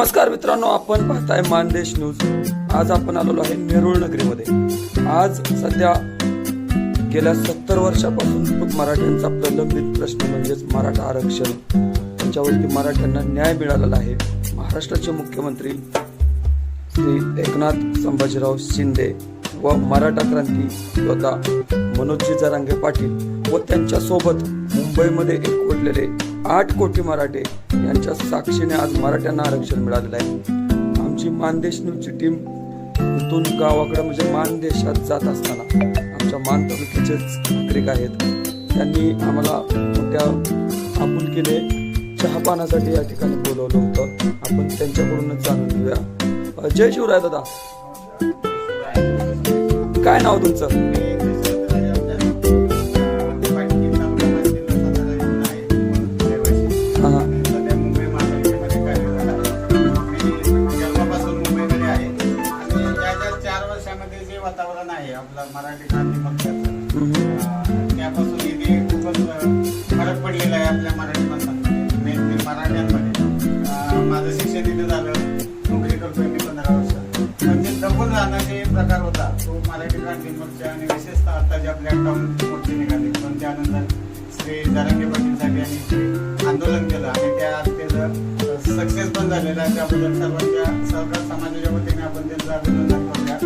नमस्कार मित्रांनो आपण पाहताय मानदेश न्यूज. आज आपण आलेलो आहे नेरुळ नगरीमध्ये. आज सध्या गेल्या सत्तर वर्षापासून मराठ्यांचा प्रलंबित प्रश्न म्हणजेच मराठा आरक्षण. त्याच्यावरती मराठ्यांना न्याय मिळालेला आहे. महाराष्ट्राचे मुख्यमंत्री श्री एकनाथ संभाजीराव शिंदे व मराठा क्रांती योद्धा मनोजी जरांगे पाटील व त्यांच्यासोबत मुंबईमध्ये एकवटलेले आठ कोटी मराठे यांच्या साक्षीने आज मराठ्यांना आरक्षण मिळालेलं आहे. आमची मानदेश न्यूजची टीम इथून गावाकडे म्हणजे मानदेशात जात असताना आमच्या मान तालुक्याचेच नागरिक आहेत. त्यांनी आम्हाला मोठ्या आपुलकीने चहा पाण्यासाठी या ठिकाणी बोलवलं होतं. आपण त्यांच्याकडूनच जाणून घेऊया. जय शिवराय दादा. काय नाव तुमचं? वातावरण आहे आपलं मराठी क्रांती पक्षाचं त्यापासून इथे खूपच फरक पडलेला आहे आपल्या मराठी माणसांमध्ये. मेन म्हणजे मराठ्यांमध्ये. माझं शिक्षण इथे झालं नोकरी करतोय मी पंधरा वर्ष. म्हणजे दबून राहणं जे प्रकार होता तो मराठी क्रांती पक्ष आणि विशेषतः आता जे आपल्या टर्म मोर्चे निघाले पण त्यानंतर श्री जारंगे पाटील साहेबांनी ते आंदोलन केलं झालेलं आहे. त्याबद्दल सर्वांच्या सहकार समाजाच्या वतीने आपण त्यांचं अभिनंदन करूया.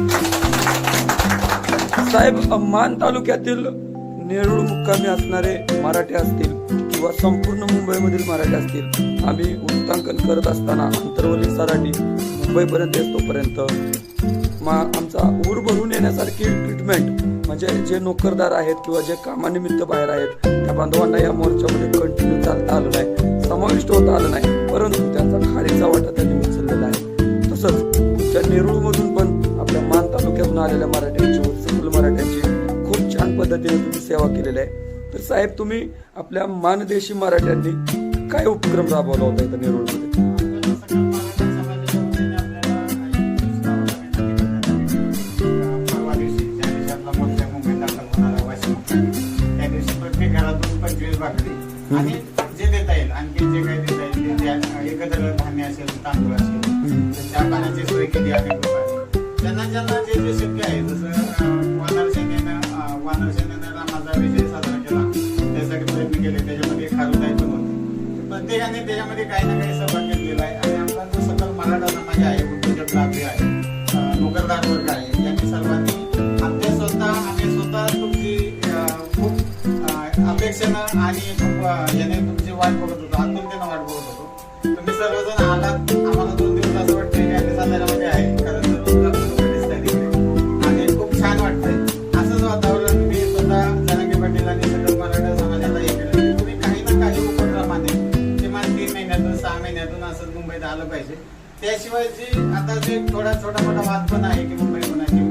साहेब मान तालुक्यातील नेरूळ मुक्कामी असणारे मराठे असतील किंवा संपूर्ण मुंबईमधील मराठे असतील आम्ही वृत्तांकन करत असताना अंतरवली सराठी मुंबईपर्यंत येतोपर्यंत मा आमचा ऊर भरून येण्यासारखी ट्रीटमेंट म्हणजे जे नोकरदार आहेत किंवा जे कामानिमित्त बाहेर आहेत त्या बांधवांना या मोर्चामध्ये कंटिन्यू चालता आलं नाही समाविष्ट होता आलं नाही. परंतु त्यांचा खाडीचा वाटा त्यांनी उचललेला आहे. तसंच त्या नेरूळमधून पण आपल्या मान तालुक्यातून आलेल्या मराठ्यांची व सकल मराठ्यांची खूप छान पद्धतीने तुम्ही सेवा केलेली आहे. तर साहेब तुम्ही आपल्या मानदेशी मराठ्यांनी काय उपक्रम राबवला होता इथं नेरूळमध्ये? धान्य असेल तांदूळ असेल चहा पाण्याची सोय किती अनेक ज्यांना ज्यांना जे जे शक्य आहे जसं वानर सेनेनं वानर सेनेनं रामाचा विजय साजरा केला. त्यासाठी प्रयत्न केले त्याच्यामध्ये खारुताई पण होते प्रत्येकाने त्याच्यामध्ये काही ना काही सहभाग घेतलेला आहे. आणि आपला जो सकल मराठा समाज आहे उद्योजक आहे नोकरदार वर्ग आहे यांनी सर्वांनी आमच्या स्वतः आम्ही स्वतः तुमची खूप अपेक्षेनं आणि खूप याने तुमची वाट बघत होतो आतुरतेनं वाट बघत होतो. तुम्ही सर्वजण आलात. आम्हाला दोन दिवस असं वाटतंय की आम्ही साताऱ्यामध्ये आहे. कारण सर्व तिकडे आणि खूप छान वाटतंय. असंच वातावरण मी स्वतः जनांगे पाटील आणि सगळं मराठा समाजाला हे केलं. म्हणजे तुम्ही काही ना काही उपक्रमाने किमान तीन महिन्यातून सहा महिन्यातून असंच मुंबईत आलं पाहिजे. त्याशिवाय जी आता जे थोडा छोटा मोठा वाद पण आहे की मुंबई पुण्याची मुंबई पुण्याची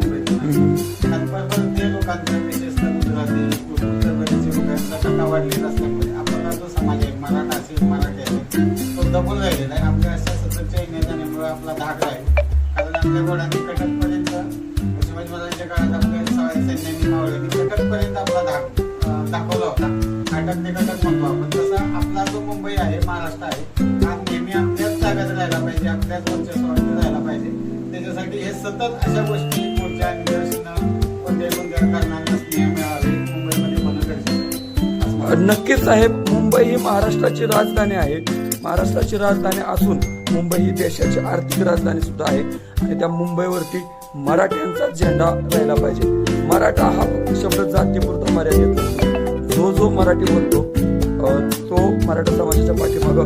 आपल्या घोड्यांनी कटकपर्यंत शिवाजी महाराजांच्या काळात आपल्या सा- सैन्यांनी मावळ्यांनी कटकपर्यंत आपला धाक दाखवला होता. अटक ते कटक म्हणतो आपण. तसा आपला जो मुंबई आहे महाराष्ट्र आहे हा नेहमी आपल्याच ताब्यात राहायला पाहिजे आपल्याच वर्चस्वात राहायला पाहिजे. त्याच्यासाठी हे सतत अशा गोष्टी मोर्चा निदर्शनं कोणत्या कोणत्या कारणांना स्नेह मिळावे मुंबईमध्ये गरजेचं नक्कीच साहेब मुंबई ही महाराष्ट्राची राजधानी आहे. महाराष्ट्राची राजधानी असून मुंबई ही देशाची आर्थिक राजधानी सुद्धा आहे. आणि त्या मुंबईवरती मराठ्यांचा झेंडा राहिला पाहिजे. मराठा हा फक्त शब्द जातीपुरता मर्यादित जो जो मराठी बोलतो तो मराठा समाजाच्या पाठीमागं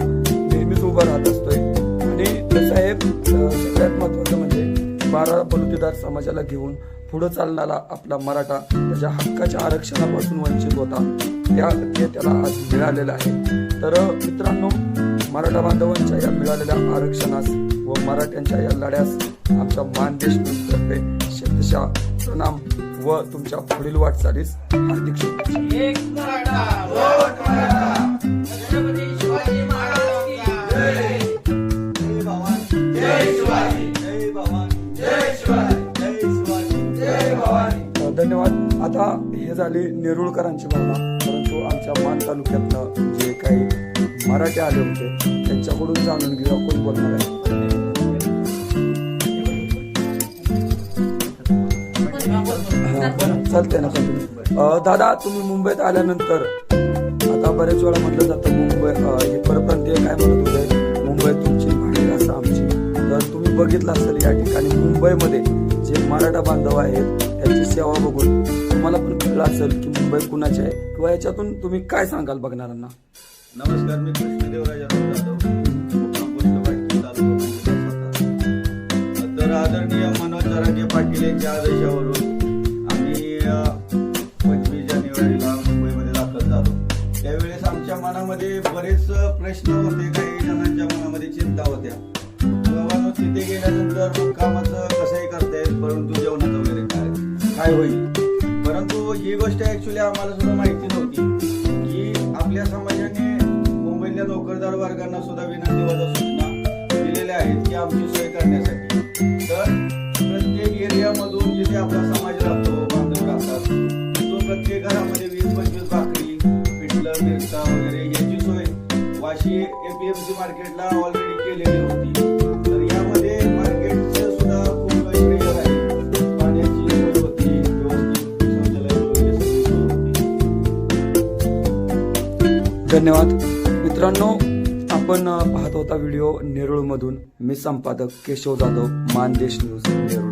नेहमीच उभा राहत असतोय. आणि साहेब सगळ्यात महत्वाचं म्हणजे बारा बलुतेदार समाजाला घेऊन पुढे चालणारा आपला मराठा त्याच्या हक्काच्या आरक्षणापासून वंचित होता. त्या त्याला आज मिळालेलं आहे. तर मित्रांनो मराठा बांधवांच्या या मिळालेल्या आरक्षणास व मराठ्यांच्या या लढ्यास आमच्या मानदेश न्यूजतर्फे शतशः प्रणाम व तुमच्या पुढील वाटचालीस हार्दिक धन्यवाद. आता हे झाली नेरुळकरांची भावना परंतु आमच्या मान तालुक्यातनं जे काही मराठी आले होते. त्यांच्याकडून जाणून घेऊया कोण बोलणार आहे. चालते ना तुम्ही दादा तुम्ही मुंबईत आल्यानंतर आता बऱ्याच वेळा म्हटलं जातं मुंबई हे परप्रांतीय काय म्हणत होते? मुंबई तुमची भांडी असं आमची. तर तुम्ही बघितलं असेल या ठिकाणी मुंबईमध्ये जे मराठा बांधव आहेत त्यांची सेवा बघून तुम्हाला पण कळलं असेल की मुंबई कुणाची आहे. किंवा याच्यातून तुम्ही काय सांगाल बघणाऱ्यांना? नमस्कार मी कृष्णदेवराज जाधव पोस्ट तालुका तर आदरणीय मनोज जरांगे पाटील यांच्या आदेशावरून आम्ही पंचवीस जानेवारीला मुंबईमध्ये दाखल झालो. त्यावेळेस आमच्या मनामध्ये बरेच प्रश्न होते काही जणांच्या मनामध्ये चिंता होत्या. बाबांनो तिथे गेल्यानंतर कामाचं कसंही करता येईल परंतु जेवणाचं वगैरे काय काय होईल? परंतु ही गोष्ट ऍक्च्युली आम्हाला सुद्धा माहिती नव्हती की आपल्या समाज असलेल्या नोकरदार वर्गांना सुद्धा विनंती वजा सूचना दिलेल्या आहेत की आमची सोय करण्यासाठी. तर प्रत्येक एरियामधून जिथे आपला समाज राहतो बांधव राहतात तो प्रत्येक घरामध्ये वीस पंचवीस भाकरी पिठलं मिरचा वगैरे याची सोय वाशी एपीएमसी मार्केटला ऑलरेडी केलेली होती. तर यामध्ये सुद्धा खूप होती. धन्यवाद. मित्रांनो आपण पाहत होता व्हिडिओ नेरूळमधून. मी संपादक केशव जाधव मानदेश न्यूज नेरुळ.